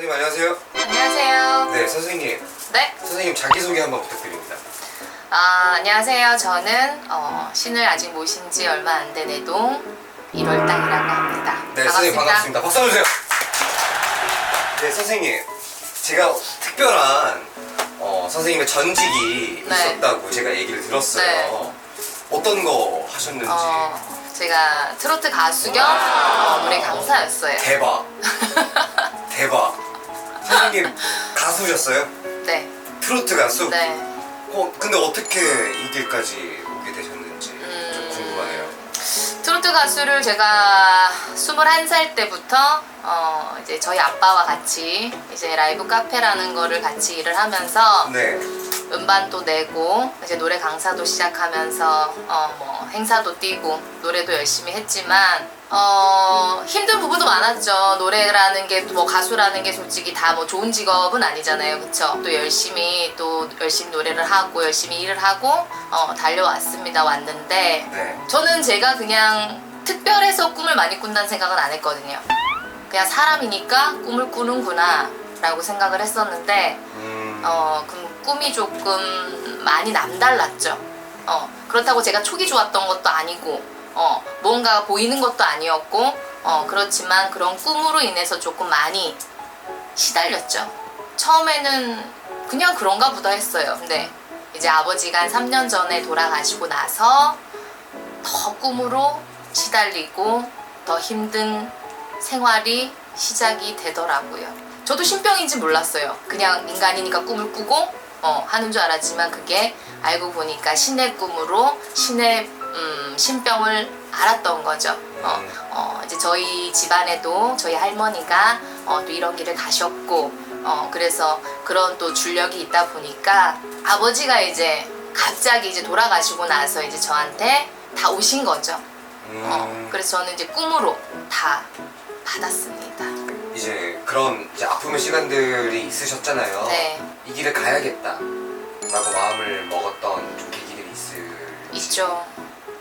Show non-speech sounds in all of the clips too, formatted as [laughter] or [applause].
선생님 안녕하세요. 안녕하세요. 네, 선생님. 네. 선생님 자기 소개 한번 부탁드립니다. 아, 안녕하세요. 저는 어, 신을 아직 모신 지 얼마 안 된 애동 1월 땅이라고 합니다. 네, 선생님 반갑습니다. 박수 주세요. 네, 선생님. 제가 특별한 어, 선생님의 전직이 네. 있었다고 제가 얘기를 들었어요. 네. 어떤 거 하셨는지. 어, 제가 트로트 가수 겸 어, 노래 강사였어요. 대박. [laughs] 가수셨어요? 네. 트로트 가수? 네. 어, 근데 어떻게 이 길까지 오게 되셨는지 좀 음. 궁금하네요. 트로트 가수를 제가 21살 때부터 어, 이제 저희 아빠와 같이 이제 라이브 카페라는 거를 같이 일을 하면서 네. 음반도 내고 이제 노래 강사도 시작하면서 어 뭐 행사도 뛰고 노래도 열심히 했지만 어 힘든 부분도 많았죠 노래라는 게 뭐 가수라는 게 솔직히 다 뭐 좋은 직업은 아니잖아요 그쵸 또 열심히 또 열심히 노래를 하고 열심히 일을 하고 어 달려왔습니다 왔는데 네. 저는 제가 그냥 특별해서 꿈을 많이 꾼다는 생각은 안 했거든요 그냥 사람이니까 꿈을 꾸는구나 라고 생각을 했었는데 음. 어, 그럼 꿈이 조금 많이 남달랐죠. 어, 그렇다고 제가 촉이 좋았던 것도 아니고, 어, 뭔가 보이는 것도 아니었고, 어, 그렇지만 그런 꿈으로 인해서 조금 많이 시달렸죠. 처음에는 그냥 그런가 보다 했어요. 근데 이제 아버지가 한 3년 전에 돌아가시고 나서 더 꿈으로 시달리고 더 힘든 생활이 시작이 되더라고요. 저도 신병인지 몰랐어요. 그냥 인간이니까 꿈을 꾸고 어, 하는 줄 알았지만 그게 알고 보니까 신의 꿈으로 신의 음, 신병을 알았던 거죠. 어, 음. 어, 이제 저희 집안에도 저희 할머니가 어, 또 이런 길을 가셨고 어, 그래서 그런 또 줄력이 있다 보니까 아버지가 이제 갑자기 이제 돌아가시고 나서 이제 저한테 다 오신 거죠. 음. 어, 그래서 저는 이제 꿈으로 다 받았습니다. 이제 그런 이제 아픔의 시간들이 있으셨잖아요. 네. 이 길을 가야겠다. 라고 마음을 먹었던 좀 계기들이 있을. 있죠.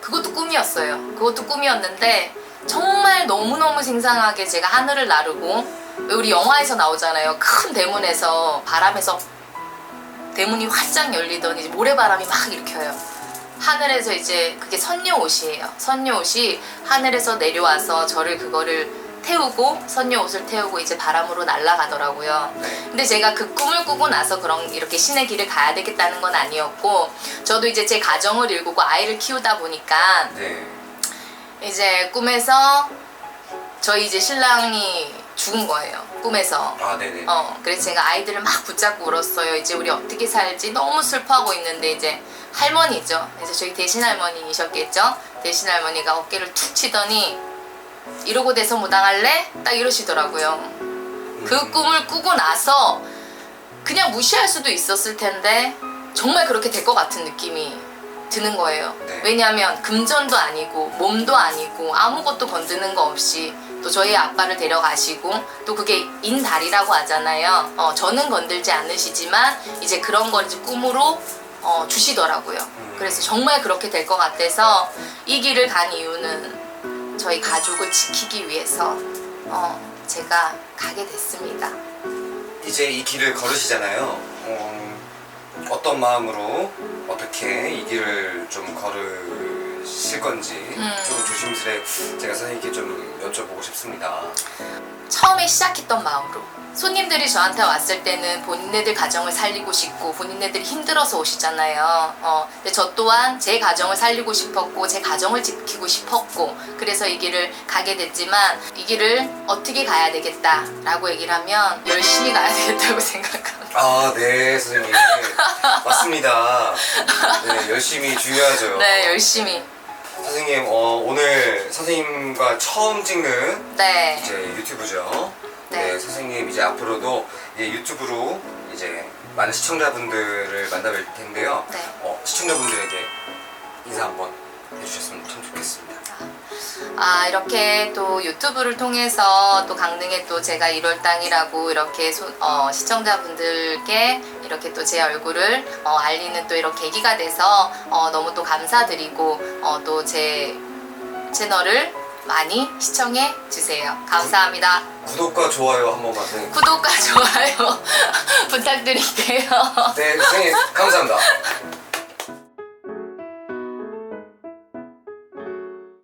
그것도 꿈이었어요. 그것도 꿈이었는데 정말 너무너무 생생하게 제가 하늘을 나르고 왜 우리 영화에서 나오잖아요. 큰 대문에서 바람에서 대문이 활짝 열리더니 모래바람이 막 일으켜요. 하늘에서 이제 그게 선녀 옷이에요. 선녀 옷이 하늘에서 내려와서 저를 그거를 태우고 선녀 옷을 태우고 이제 바람으로 날아가더라고요. 네. 근데 제가 그 꿈을 꾸고 나서 그런 이렇게 신의 길을 가야 되겠다는 건 아니었고 저도 이제 제 가정을 일구고 아이를 키우다 보니까 네. 이제 꿈에서 저희 이제 신랑이 죽은 거예요. 꿈에서. 아, 네네. 어, 그래서 제가 아이들을 막 붙잡고 울었어요. 이제 우리 어떻게 살지 너무 슬퍼하고 있는데 이제 할머니죠. 그래서 저희 대신 할머니이셨겠죠. 대신 할머니가 어깨를 툭 치더니 이러고 돼서 무당할래? 딱 이러시더라고요. 그 음. 꿈을 꾸고 나서 그냥 무시할 수도 있었을 텐데 정말 그렇게 될 것 같은 느낌이 드는 거예요. 네. 왜냐하면 금전도 아니고 몸도 아니고 아무것도 건드는 거 없이 또 저희 아빠를 데려가시고 또 그게 인달이라고 하잖아요. 어, 저는 건들지 않으시지만 이제 그런 걸 이제 꿈으로 어, 주시더라고요. 그래서 정말 그렇게 될 것 같아서 이 길을 간 이유는 저희 가족을 지키기 위해서 어, 제가 가게 됐습니다. 이제 이 길을 걸으시잖아요. 어, 어떤 마음으로 어떻게 이 길을 좀 걸으 실 건지 음. 좀 조심스레 제가 선생님께 좀 여쭤보고 싶습니다. 처음에 시작했던 마음으로 손님들이 저한테 왔을 때는 본인네들 가정을 살리고 싶고 본인네들이 힘들어서 오시잖아요. 어, 근데 저 또한 제 가정을 살리고 싶었고 제 가정을 지키고 싶었고 그래서 이 길을 가게 됐지만 이 길을 어떻게 가야 되겠다라고 얘기를 하면 열심히 가야 되겠다고 [laughs] 생각합니다. 아, 네, 선생님. 맞습니다. 네, 열심히 중요하죠. 네, 열심히. 선생님, 어, 오늘 선생님과 처음 찍는 네. 이제 유튜브죠. 네. 네, 선생님 이제 앞으로도 이제 유튜브로 이제 많은 시청자분들을 만나뵐 텐데요. 네. 어, 시청자분들에게 인사 한번 해주셨으면 참 좋겠습니다. 아 이렇게 또 유튜브를 통해서 또 강릉에 또 제가 1월 땅이라고 이렇게 소- 어, 시청자분들께 이렇게 또 제 얼굴을 어, 알리는 또 이런 계기가 돼서 어, 너무 또 감사드리고 어, 또 제 채널을 많이 시청해 주세요. 감사합니다. 구독과 좋아요 한 번만 선생님. 구독과 좋아요 [laughs] 부탁드릴게요. 네, 선생님 감사합니다. [laughs]